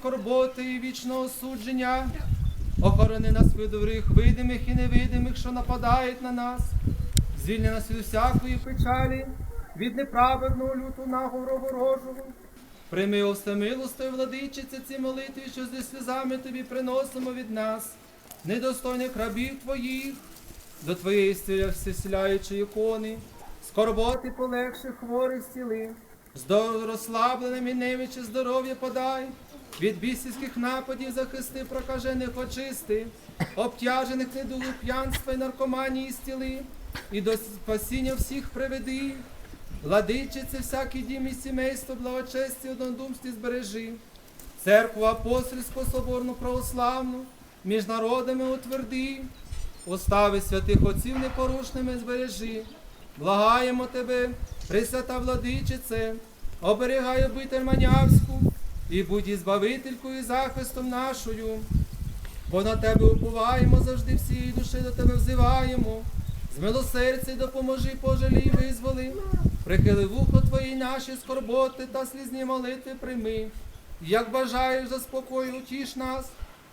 скорботи і вічного судження. Охорони нас від дурих видимих і невидимих, що нападають на нас. Звільни нас від усякої печалі, від неправедного люту наговору ворожого. Прийми усе милостою, владичице, ці молитви, що зі сльозами тобі приносимо від нас, недостойних рабів твоїх, до твоєї стиля всесіляючої ікони, скорботи полегших хворих зціли, здор- розслабленим і немічі здоров'я подай, від бісівських нападів захисти прокажених очисти, обтяжених недугу п'янства і наркоманії стіли, і до спасіння всіх приведи. Владичице, всякий дім і сімейство, благочесті, однодумстві збережи. Церкву апостольську, соборну православну, між народами утверди, устави святих отців непорушними збережи. Благаємо тебе, Пресвята владичице, оберігай обитель Манявську і будь і збавителькою і захистом нашою. Бо на тебе уповаємо завжди всієї душі до тебе взиваємо. Змилосердя й допоможи, пожалій, визволи. Прихили вухо твої наші скорботи та слізні молитви прийми. Як бажаєш заспокою, утіш нас,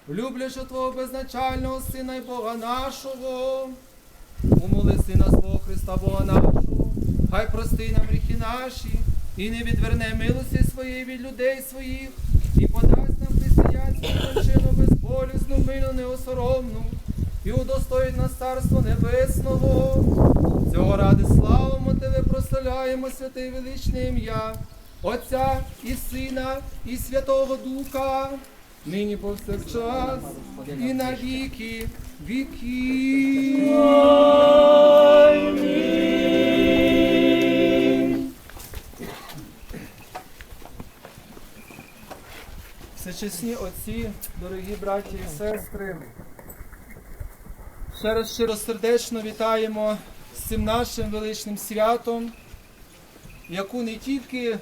люблячи Твого безначального Сина і Бога нашого. Умоли Сина свого Христа Бога нашого, хай прости нам гріхи наші, і не відверне милості своєї від людей своїх, і подасть нам християнську кончину безболісну, милу, неосоромну, і удостоїть нас царство небесного. Цього ради славимо Тебе, прославляємо святе величне ім'я, Отця і Сина, і Святого Духа, нині повсякчас, і на віки віків. Всечесні отці, дорогі браті і сестри, ще раз щиросердечно вітаємо з цим нашим величним святом, яку не тільки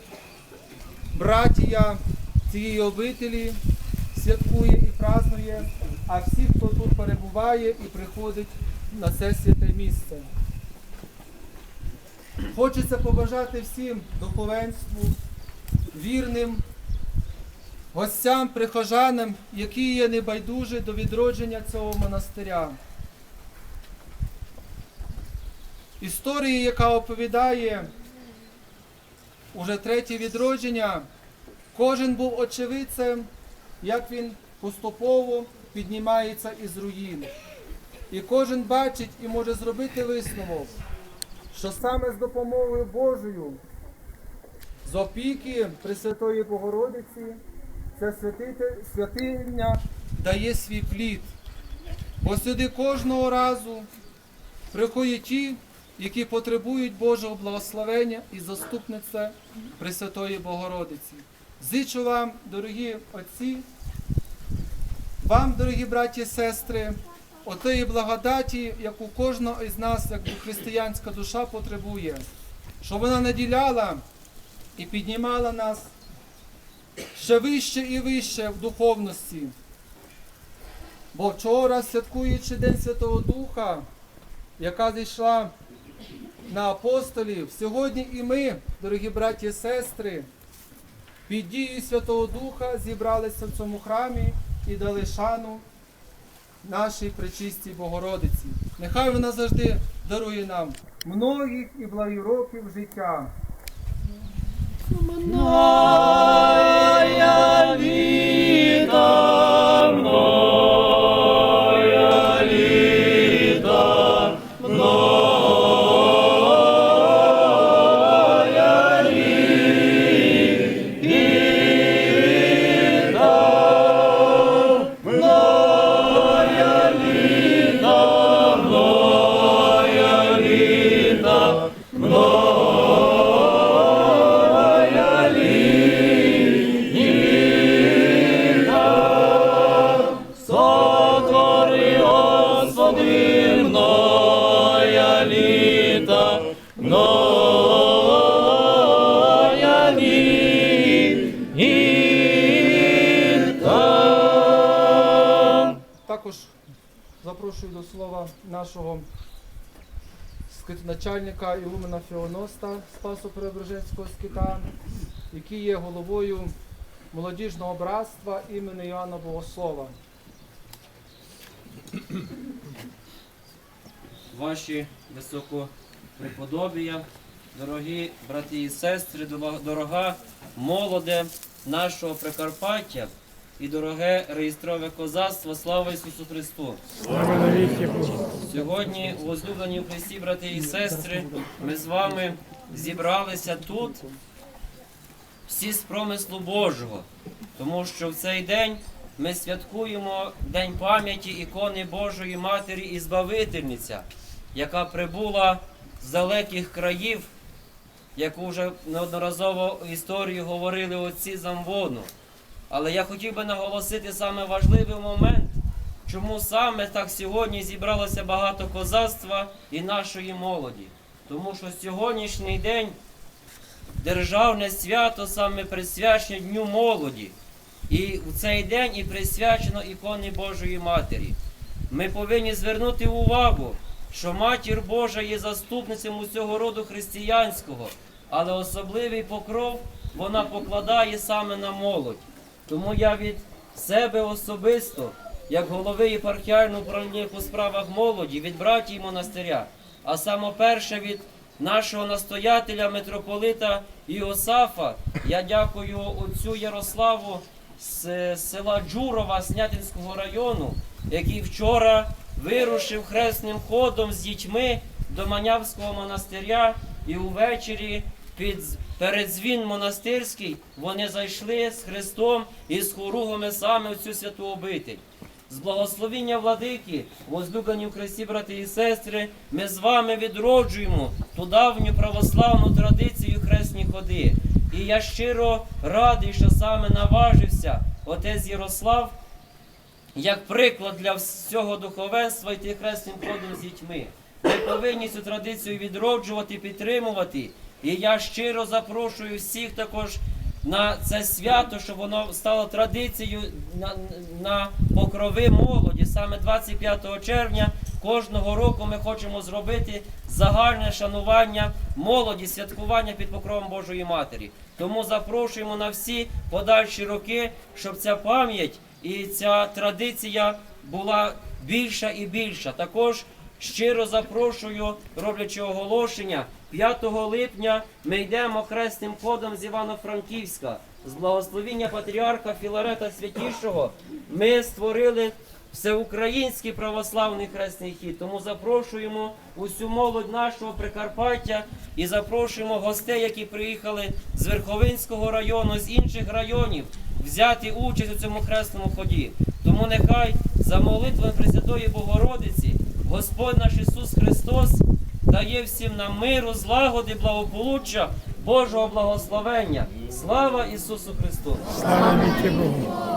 братія цієї обителі святкує і празнує, а всі, хто тут перебуває і приходить на це святе місце. Хочеться побажати всім духовенству, вірним гостям, прихожанам, які є небайдужі до відродження цього монастиря. Історії, яка оповідає уже третє відродження, кожен був очевидцем, як він поступово піднімається із руїн. І кожен бачить і може зробити висновок, що саме з допомогою Божою, з опіки Пресвятої Богородиці, це святиня дає свій плід. Бо сюди кожного разу приходять ті, які потребують Божого благословення і заступництва Пресвятої Богородиці. Зичу вам, дорогі отці, вам, дорогі браті і сестри, отої благодаті, яку кожного із нас, як християнська душа, потребує, щоб вона наділяла і піднімала нас ще вище і вище в духовності. Бо вчора, святкуючи День Святого Духа, яка зійшла на апостолів, сьогодні і ми, дорогі браті і сестри, під дією Святого Духа зібралися в цьому храмі і дали шану нашій пречистій Богородиці. Нехай вона завжди дарує нам многих і благих років життя. Також запрошую до слова нашого начальника Ілумена Феоноста Спасо Преображенського скита, який є головою молодіжного братства імені Іоанна Богослова. ваші високопреподобія, дорогі брати і сестри, дорога молоде нашого Прикарпаття і дороге реєстрове козацтво, слава Ісусу Христу! Сьогодні, возлюблені в Христі, брати і сестри, ми з вами зібралися тут всі з промислу Божого, тому що в цей день ми святкуємо День пам'яті ікони Божої Матері і Збавительниця, яка прибула з далеких країв, яку вже неодноразово в історії говорили отці Замвону. Але я хотів би наголосити саме важливий момент, чому саме так сьогодні зібралося багато козацтва і нашої молоді. Тому що сьогоднішній день державне свято саме присвячено Дню молоді. І в цей день і присвячено іконі Божої Матері. Ми повинні звернути увагу, що Матір Божа є заступницем усього роду християнського, але особливий покров вона покладає саме на молодь. Тому я від себе особисто, як голови єпархіального управління у справах молоді, від братії монастиря, а саме перше від нашого настоятеля митрополита Іосафа, я дякую отцю Ярославу з села Джурова Снятинського району, який вчора вирушив хресним ходом з дітьми до Манявського монастиря і увечері під передзвін монастирський вони зайшли з Христом і з хоругами саме в цю святу обитель. З благословіння владики, возлюблені в Христі, брати і сестри, ми з вами відроджуємо ту давню православну традицію хресні ходи. І я щиро радий, що саме наважився отець Ярослав як приклад для всього духовенства йти хресним ходом з дітьми. Ми повинні цю традицію відроджувати, підтримувати. І я щиро запрошую всіх також на це свято, щоб воно стало традицією на, на покрови молоді. Саме 25 червня кожного року ми хочемо зробити загальне шанування молоді, святкування під покровом Божої Матері. Тому запрошуємо на всі подальші роки, щоб ця пам'ять і ця традиція була більша і більша. Також щиро запрошую, роблячи оголошення, 5 липня ми йдемо хресним ходом з Івано-Франківська. З благословіння патріарха Філарета Святішого ми створили всеукраїнський православний хресний хід. Тому запрошуємо усю молодь нашого Прикарпаття і запрошуємо гостей, які приїхали з Верховинського району, з інших районів, взяти участь у цьому хресному ході. Тому нехай за молитвами Пресвятої Богородиці Господь наш Ісус Христос дає всім нам миру, злагоди, благополуччя, Божого благословення. Слава Ісусу Христу! Також